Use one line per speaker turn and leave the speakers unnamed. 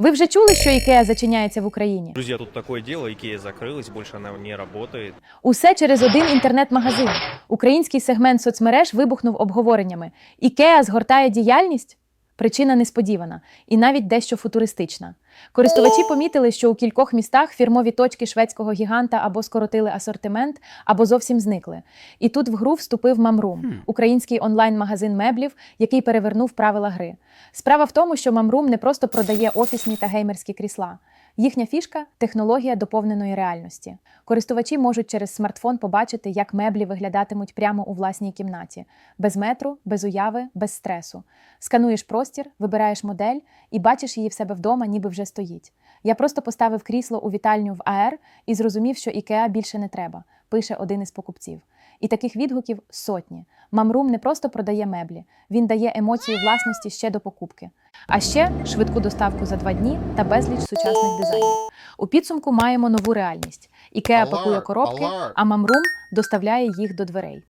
Ви вже чули, що Ікея зачиняється в Україні?
Друзья, тут такое дело, Икея закрылась, больше она не работает.
Усе через один інтернет-магазин. Український сегмент соцмереж вибухнув обговореннями. Ікея згортає діяльність? Причина несподівана і навіть дещо футуристична. Користувачі помітили, що у кількох містах фірмові точки шведського гіганта або скоротили асортимент, або зовсім зникли. І тут в гру вступив Мамрум, український онлайн-магазин меблів, який перевернув правила гри. Справа в тому, що Мамрум не просто продає офісні та геймерські крісла. Їхня фішка технологія доповненої реальності. Користувачі можуть через смартфон побачити, як меблі виглядатимуть прямо у власній кімнаті, без метру, без уяви, без стресу. Скануєш простір, вибираєш модель і бачиш її в себе вдома, ніби вже стоїть. Я просто поставив крісло у вітальню в АР і зрозумів, що Ікеа більше не треба, пише один із покупців. І таких відгуків сотні. Мамрум не просто продає меблі, він дає емоцію власності ще до покупки. А ще швидку доставку за два дні та безліч сучасних дизайнів. У підсумку маємо нову реальність. Ікеа пакує коробки, а Мамрум доставляє їх до дверей.